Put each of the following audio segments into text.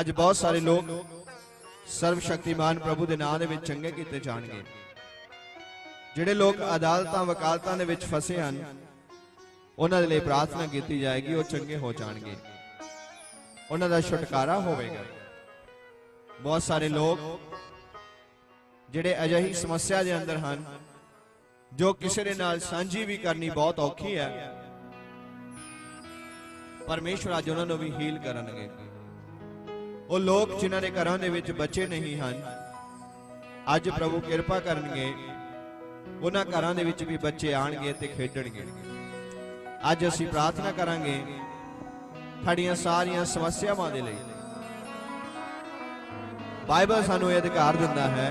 ਅੱਜ ਬਹੁਤ ਸਾਰੇ ਲੋਕ ਸਰਵ ਸ਼ਕਤੀਮਾਨ ਪ੍ਰਭੂ ਦੇ ਨਾਮ ਦੇ ਵਿੱਚ ਚੰਗੇ ਕੀਤੇ ਜਾਣਗੇ। ਜਿਹੜੇ ਲੋਕ ਅਦਾਲਤਾਂ, ਵਕਾਲਤਾਂ ਦੇ ਵਿੱਚ ਫਸੇ ਹਨ, ਉਹਨਾਂ ਦੇ ਲਈ ਪ੍ਰਾਰਥਨਾ ਕੀਤੀ ਜਾਏਗੀ, ਉਹ ਚੰਗੇ ਹੋ ਜਾਣਗੇ। ਉਹਨਾਂ ਦਾ ਛੁਟਕਾਰਾ ਹੋਵੇਗਾ। ਬਹੁਤ ਸਾਰੇ ਲੋਕ ਜਿਹੜੇ ਅਜਿਹੀ ਸਮੱਸਿਆ ਦੇ ਅੰਦਰ ਹਨ, ਜੋ ਕਿਸੇ ਦੇ ਨਾਲ ਸਾਂਝੀ ਵੀ ਕਰਨੀ ਬਹੁਤ ਔਖੀ ਹੈ, ਪਰਮੇਸ਼ਵਰ ਅੱਜ ਉਹਨਾਂ ਨੂੰ ਵੀ ਹੀਲ ਕਰਨਗੇ। ਉਹ ਲੋਕ ਜਿਨ੍ਹਾਂ ਦੇ ਘਰਾਂ ਦੇ ਵਿੱਚ ਬੱਚੇ ਨਹੀਂ ਹਨ, ਅੱਜ ਪ੍ਰਭੂ ਕਿਰਪਾ ਕਰਨਗੇ, ਉਹਨਾਂ ਘਰਾਂ ਦੇ ਵਿੱਚ ਵੀ ਬੱਚੇ ਆਣਗੇ ਤੇ ਖੇਡਣਗੇ। ਅੱਜ ਅਸੀਂ ਪ੍ਰਾਰਥਨਾ ਕਰਾਂਗੇ ਤੁਹਾਡੀਆਂ ਸਾਰੀਆਂ ਸਮੱਸਿਆਵਾਂ ਦੇ ਲਈ। ਬਾਈਬਲ ਸਾਨੂੰ ਇਹ ਅਧਿਕਾਰ ਦਿੰਦਾ ਹੈ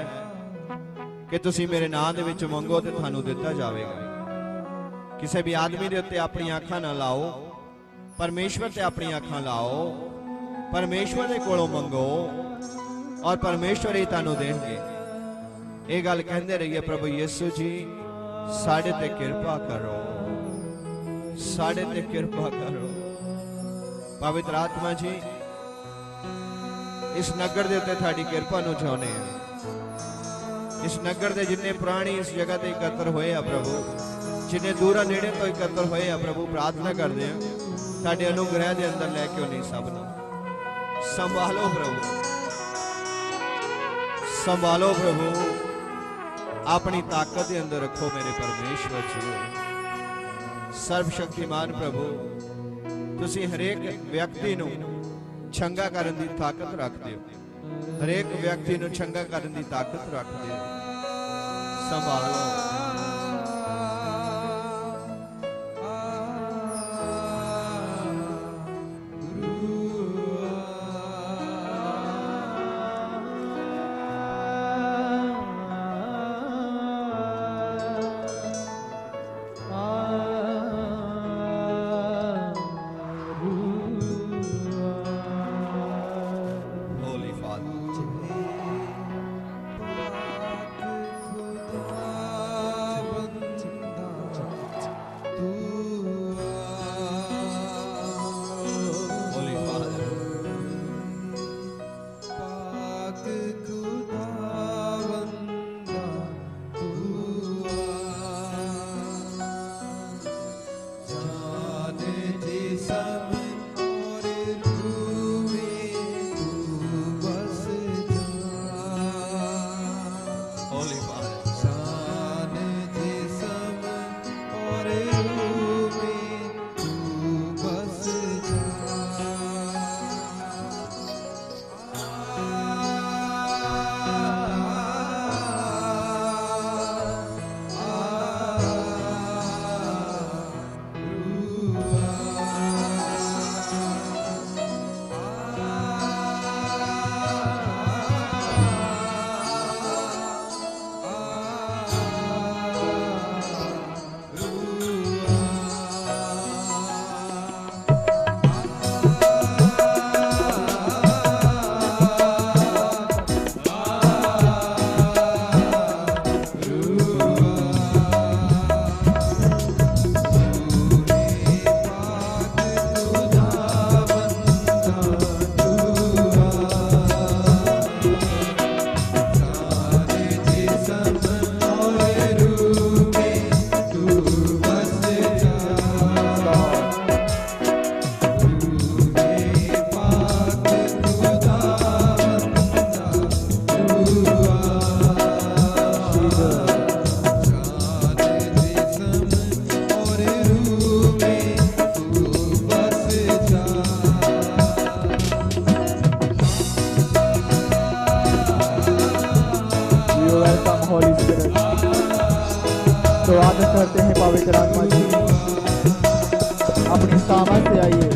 ਕਿ ਤੁਸੀਂ ਮੇਰੇ ਨਾਮ ਦੇ ਵਿੱਚ ਮੰਗੋ ਤੇ ਤੁਹਾਨੂੰ ਦਿੱਤਾ ਜਾਵੇਗਾ। ਕਿਸੇ ਵੀ ਆਦਮੀ ਦੇ ਉੱਤੇ ਆਪਣੀਆਂ ਅੱਖਾਂ ਨਾ ਲਾਓ, ਪਰਮੇਸ਼ਵਰ ਤੇ ਆਪਣੀਆਂ ਅੱਖਾਂ ਲਾਓ ਪਰਮੇਸ਼ਵਰ ਦੇ ਕੋਲੋਂ ਮੰਗੋ ਔਰ ਪਰਮੇਸ਼ਵਰ ਹੀ ਤੁਹਾਨੂੰ ਦੇਣਗੇ। ਇਹ ਗੱਲ ਕਹਿੰਦੇ ਰਹੀਏ ਪ੍ਰਭੂ ਯਿਸੂ ਜੀ, ਸਾਡੇ ਤੇ ਕਿਰਪਾ ਕਰੋ। ਸਾਡੇ ਤੇ ਕਿਰਪਾ ਕਰੋ। ਪਵਿੱਤਰ ਆਤਮਾ ਜੀ, ਇਸ ਨਗਰ ਦੇ ਉੱਤੇ ਤੁਹਾਡੀ ਕਿਰਪਾ ਨੂੰ ਚਾਹੁੰਦੇ ਹਾਂ। ਇਸ ਨਗਰ ਦੇ ਜਿੰਨੇ ਪ੍ਰਾਣੀ ਇਸ ਜਗ੍ਹਾ ਤੇ ਇਕੱਤਰ ਹੋਏ ਆ ਪ੍ਰਭੂ, ਜਿੰਨੇ ਦੂਰਾਂ ਨੇੜੇ ਤੋਂ ਇਕੱਤਰ ਹੋਏ ਆ ਪ੍ਰਭੂ, ਪ੍ਰਾਰਥਨਾ ਕਰਦੇ ਆ ਤੁਹਾਡੇ ਅਨੁਗ੍ਰਹਿ ਦੇ ਅੰਦਰ ਲੈ ਕੇ ਉਹਨੇ ਸਭ ਨੂੰ ਸੰਭਾਲੋ ਪ੍ਰਭੂ। ਸੰਭਾਲੋ ਪ੍ਰਭੂ। ਆਪਣੀ ਤਾਕਤ ਦੇ ਅੰਦਰ ਰੱਖੋ ਮੇਰੇ ਪਰਮੇਸ਼ਵਰ ਜੀ। ਸਰਬ ਸ਼ਕਤੀਮਾਨ ਪ੍ਰਭੂ, ਤੁਸੀਂ ਹਰੇਕ ਵਿਅਕਤੀ ਨੂੰ ਚੰਗਾ ਕਰਨ ਦੀ ਤਾਕਤ ਰੱਖਦੇ ਹੋ। ਹਰੇਕ ਵਿਅਕਤੀ ਨੂੰ ਚੰਗਾ ਕਰਨ ਦੀ ਤਾਕਤ ਰੱਖਦੇ ਹੋ। ਸੰਭਾਲੋ। आत्मा जी। अपने सामर्थ से आइए।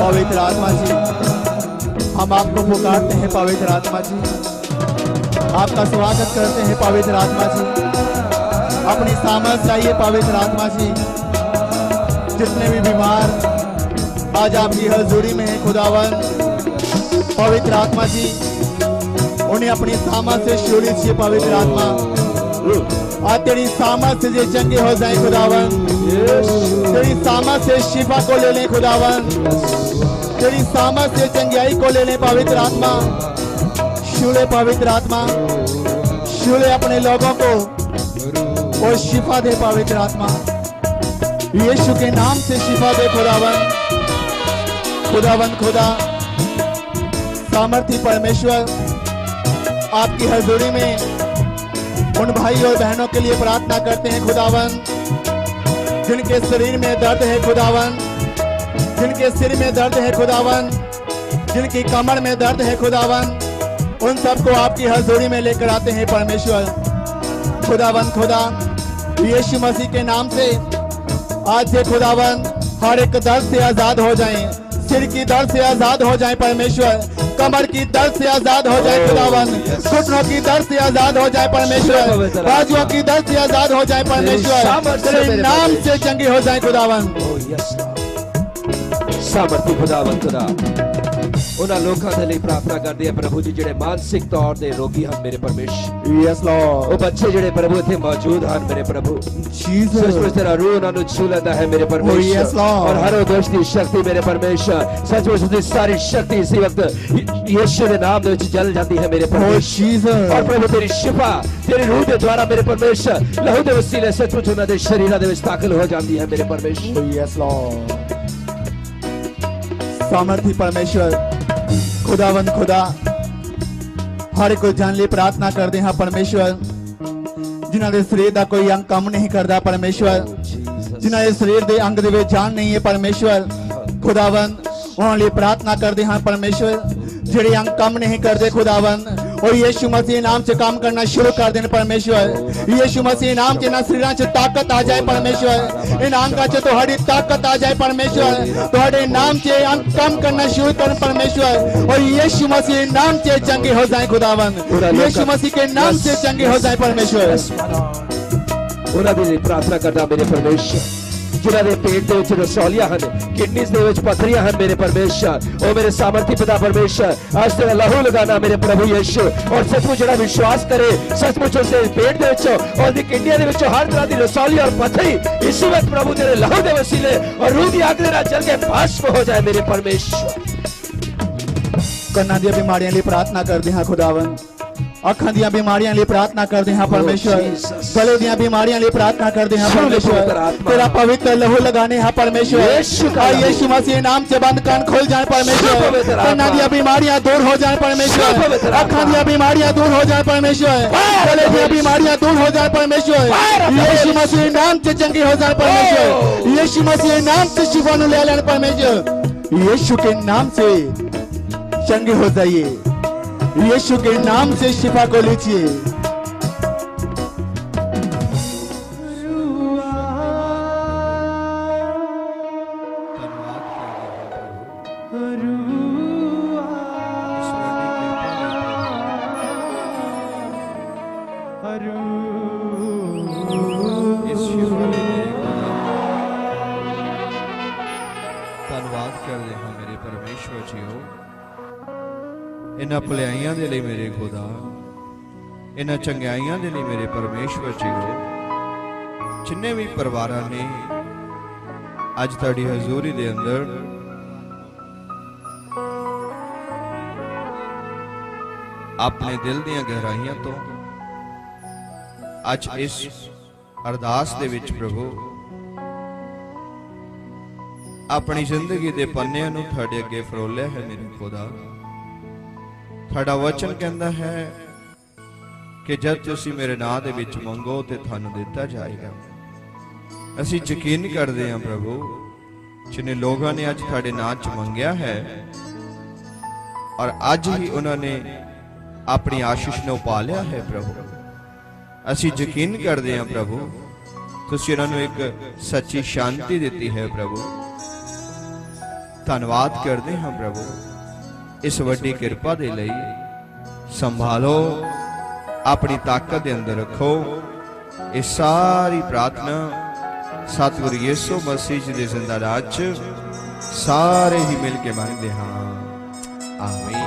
पवित्र आत्मा जी, हम आपको पुकारते हैं पवित्र आत्मा जी। आपका स्वागत करते हैं पवित्र आत्मा जी। अपनी सामर्थ चाहिए पवित्र आत्मा जी जितने भी बीमार आज आपकी हजूरी में है खुदावन पवित्र आत्मा जी, उन्हें अपनी सामत से शुरू से पवित्र आत्मा। आज तेरी सामत से जे चंगे हो जाए खुदावन तेरी सामत से शिफा को ले लें खुदावन तेरी सामत से चंगाई को ले लें, पवित्र आत्मा। शूले पवित्र आत्मा। शूले अपने लोगों को। और शिफा दे पवित्र आत्मा। यीशु के नाम से शिफा दे खुदावन। खुदावन, खुदा। सामर्थी परमेश्वर, आपकी हजूरी में उन भाई और बहनों के लिए प्रार्थना करते हैं, खुदावन। जिनके शरीर में दर्द है, खुदावन। जिनके सिर में दर्द है, खुदावन। जिनकी कमर में दर्द है, खुदावन। उन सबको आपकी हजूरी में लेकर आते हैं परमेश्वर। खुदावन, खुदा। यीशु मसीह के नाम से आज से खुदावन हर एक दर्द से आज़ाद हो जाएँ। सिर की दर्द से आज़ाद हो जाएँ परमेश्वर। कमर की दर्द से आज़ाद हो जाए खुदावन। oh, घुटनों की दर्द से आज़ाद हो जाए परमेश्वर। बाजुओं की दर्द से आज़ाद हो जाए परमेश्वर। तेरे नाम से चंगे हो जाए खुदावन। oh, सामर्थ्य खुदावन खुदा। ਉਹਨਾਂ ਲੋਕਾਂ ਦੇ ਲਈ ਪ੍ਰਾਰਥਨਾ ਕਰਦੇ ਆ ਪ੍ਰਭੂ ਜੀ ਜਿਹੜੇ ਮਾਨਸਿਕ ਤੌਰ ਤੇ ਰੋਗੀ ਹਨ ਮੇਰੇ ਪਰਮੇਸ਼ਰ यस ਉਹ लॉर्ड ਬੱਚੇ ਜਿਹੜੇ ਪ੍ਰਭੂ ਇੱਥੇ ਮੌਜੂਦ ਹਨ ਮੇਰੇ ਪ੍ਰਭੂ जीसस ਸੱਚਮੁੱਚ ਤੇਰਾ ਰੂਹ ਉਹਨਾਂ ਨੂੰ ਛੂ ਲੈਂਦਾ ਹੈ ਮੇਰੇ yes, ਪਰਮੇਸ਼ਰ Lord. ਔਰ ਹਰ ਉਹ ਦੁਸ਼ਟ ਦੀ ਸ਼ਕਤੀ ਮੇਰੇ ਪਰਮੇਸ਼ਰ ਸੱਚਮੁੱਚ ਦੀ ਸਾਰੀ ਸ਼ਕਤੀ ਇਸੇ ਵਕਤ ਯ- ਯੀਸ਼ੂ ਦੇ ਨਾਮ ਦੇ ਵਿੱਚ ਜਲ ਜਾਂਦੀ ਹੈ ਮੇਰੇ ओ ਪਰਮੇਸ਼ਰ जीसस ਔਰ ਪ੍ਰਭੂ ਤੇਰੀ ਸ਼ਿਫਾ ਤੇਰੀ ਰੂਹ ਦੇ ਦੁਆਰਾ ਮੇਰੇ ਪਰਮੇਸ਼ਰ ਲਹੂ ਦੇ ਵਸੀਲੇ ਸੱਚਮੁੱਚ ਉਹਨਾਂ ਦੇ ਸ਼ਰੀਰਾਂ ਦੇ ਵਿੱਚ ਦਾਖਲ ਹੋ ਜਾਂਦੀ ਹੈ ਮੇਰੇ ਪਰਮੇਸ਼ਰ यस लॉर्ड सामर्थी परमेश्वर खुदावन खुदा हर एक जान ਲਈ ਪ੍ਰਾਰਥਨਾ ਕਰਦੇ ਹਾਂ ਪਰਮੇਸ਼ਵਰ ਜਿਨ੍ਹਾਂ ਦੇ ਸਰੀਰ ਦਾ ਕੋਈ ਅੰਗ ਕੰਮ ਨਹੀਂ ਕਰਦਾ ਪਰਮੇਸ਼ਵਰ ਜਿਨ੍ਹਾਂ ਦੇ ਸਰੀਰ ਦੇ ਅੰਗ ਦੇ ਵਿੱਚ ਜਾਨ ਨਹੀਂ ਹੈ ਪਰਮੇਸ਼ਵਰ ਖੁਦਾਵੰ ਉਹਨਾਂ ਲਈ ਪ੍ਰਾਰਥਨਾ ਕਰਦੇ ਹਾਂ ਪਰਮੇਸ਼ਵਰ ਜਿਹੜੇ ਅੰਗ ਕੰਮ ਨਹੀਂ ਕਰਦੇ ਖੁਦਾਵੰ और यीशु मसीह नाम से काम करना शुरू कर देने परमेश्वर। यीशु मसीह नाम के ना शरीर से ताकत आ जाए परमेश्वर। नाम का से तो थोड़ी ताकत आ जाए परमेश्वर। तो थोड़े नाम से हम काम करना शुरू कर परमेश्वर। और यीशु मसीह नाम से चंगे हो जाए खुदावन यीशु मसीह के नाम से चंगे हो जाए परमेश्वर। पूरा दिन प्रार्थना करता मेरे परमेश्वर। ਜਿਨ੍ਹਾਂ ਦੇ ਪੇਟ ਦੇ ਵਿੱਚ ਰਸੌਲੀਆਂ ਹਨ ਕਿਡਨੀਜ਼ ਦੇ ਵਿੱਚ ਪੱਥਰੀਆਂ ਹਨ ਮੇਰੇ ਪਰਮੇਸ਼ਰ ਉਹ ਮੇਰੇ ਸਾਮਰਥੀ ਪਿਤਾ ਪਰਮੇਸ਼ਰ ਅੱਜ ਤੇਰਾ ਲਹੂ ਲਗਾਣਾ ਮੇਰੇ ਪ੍ਰਭੂ ਯੀਸ਼ੂ ਔਰ ਸੱਚਮੁੱਚ ਜਿਹੜਾ ਵਿਸ਼ਵਾਸ ਕਰੇ ਸੱਚਮੁੱਚ ਉਸ ਦੇ ਪੇਟ ਦੇ ਵਿੱਚੋਂ ਔਰ ਦੀ ਕਿਡਨੀਆਂ ਦੇ ਵਿੱਚੋਂ ਹਰ ਤਰ੍ਹਾਂ ਦੀ ਰਸੌਲੀ ਔਰ ਪੱਥਰੀ ਇਸੇ ਵਕਤ ਪ੍ਰਭੂ ਤੇਰੇ ਲਹੂ ਦੇ ਵਸੀਲੇ ਔਰ ਰੂਹ ਦੀ ਅੱਗ ਦੇ ਨਾਲ ਜਲ ਕੇ ਭਸਮ ਹੋ ਜਾਏ ਮੇਰੇ ਪਰਮੇਸ਼ਰ ਕੰਨਾਂ ਦੀਆਂ ਬਿਮਾਰੀਆਂ ਲਈ ਪ੍ਰਾਰਥਨਾ ਕਰਦੇ ਹਾਂ ਖੁਦਾਵੰ अखा दिया बीमारियाँ ले प्रार्थना कर दे परमेश्वर। गले दिया बीमारियाँ ले प्रार्थना कर दे परमेश्वर। तेरा पवित्र लहू लगाने हाँ परमेश्वर। यीशु मसीह नाम से बंद कान खोल जाए परमेश्वर। कन्ना दिया बीमारियाँ दूर हो जाए परमेश्वर। अखा दिया बीमारियाँ दूर हो जाए परमेश्वर। गले दिया बीमारियाँ दूर हो जाए परमेश्वर। यीशु मसीह नाम से चंगे हो जाए परमेश्वर। यीशु मसीह नाम से शिवानु ले लेने परमेश्वर। यीशु के नाम से चंगे हो जाइए। यीशु के नाम से शिफा को लीजिए Guru. ਇਹਨਾਂ ਭਲਾਈਆਂ ਦੇ ਲਈ ਮੇਰੇ ਖੁਦਾ, ਇਹਨਾਂ ਚੰਗਿਆਈਆਂ ਦੇ ਲਈ ਮੇਰੇ ਪਰਮੇਸ਼ਵਰ ਜੀਓ ਜਿੰਨੇ ਵੀ ਪਰਿਵਾਰਾਂ ਨੇ ਅੱਜ ਤੁਹਾਡੀ ਹਜ਼ੂਰੀ ਦੇ ਅੰਦਰ, ਆਪਣੇ ਦਿਲ ਦੀਆਂ ਗਹਿਰਾਈਆਂ ਤੋਂ ਅੱਜ ਇਸ ਅਰਦਾਸ ਦੇ ਵਿੱਚ ਪ੍ਰਭੂ, ਆਪਣੀ ਜ਼ਿੰਦਗੀ ਦੇ ਪੰਨਿਆਂ ਨੂੰ ਤੁਹਾਡੇ ਅੱਗੇ ਫਰੋਲਿਆ ਹੈ ਮੇਰੇ ਖੁਦਾ। ਤੁਹਾਡਾ ਵਚਨ ਕਹਿੰਦਾ ਹੈ ਕਿ ਜਦ ਤੁਸੀਂ ਮੇਰੇ ਨਾਂ ਦੇ ਵਿੱਚ ਮੰਗੋ ਤੇ ਤੁਹਾਨੂੰ ਦਿੱਤਾ ਜਾਏਗਾ। ਅਸੀਂ ਯਕੀਨ ਕਰਦੇ ਹਾਂ ਪ੍ਰਭੂ, ਜਿਨੇ ਲੋਕਾਂ ਨੇ ਅੱਜ ਤੁਹਾਡੇ ਨਾਂ 'ਚ ਮੰਗਿਆ ਹੈ ਔਰ ਅੱਜ ਹੀ ਉਹਨਾਂ ਨੇ ਆਪਣੀ ਆਸ਼ੀਸ਼ ਨੂੰ ਪਾ ਲਿਆ ਹੈ ਪ੍ਰਭੂ। ਅਸੀਂ ਯਕੀਨ ਕਰਦੇ ਹਾਂ ਪ੍ਰਭੂ, ਤੁਸੀਂ ਉਹਨਾਂ ਨੂੰ ਇੱਕ ਸੱਚੀ ਸ਼ਾਂਤੀ ਦਿੱਤੀ ਹੈ ਪ੍ਰਭੂ। ਧੰਨਵਾਦ ਕਰਦੇ ਹਾਂ ਪ੍ਰਭੂ। ਇਸ ਵੱਡੀ ਕਿਰਪਾ ਦੇ ਲਈ ਸੰਭਾਲੋ, ਆਪਣੀ ਤਾਕਤ ਦੇ ਅੰਦਰ ਰੱਖੋ। ਇਹ ਸਾਰੀ ਪ੍ਰਾਰਥਨਾ ਸਤਿਗੁਰੂ ਯਿਸੂ ਮਸੀਹ ਜੀ ਦੇ ਜ਼ਿੰਦਾ ਰਾਜ ਚ ਸਾਰੇ ਹੀ ਮਿਲ ਕੇ ਮੰਗਦੇ ਹਾਂ। ਆਮੀਨ।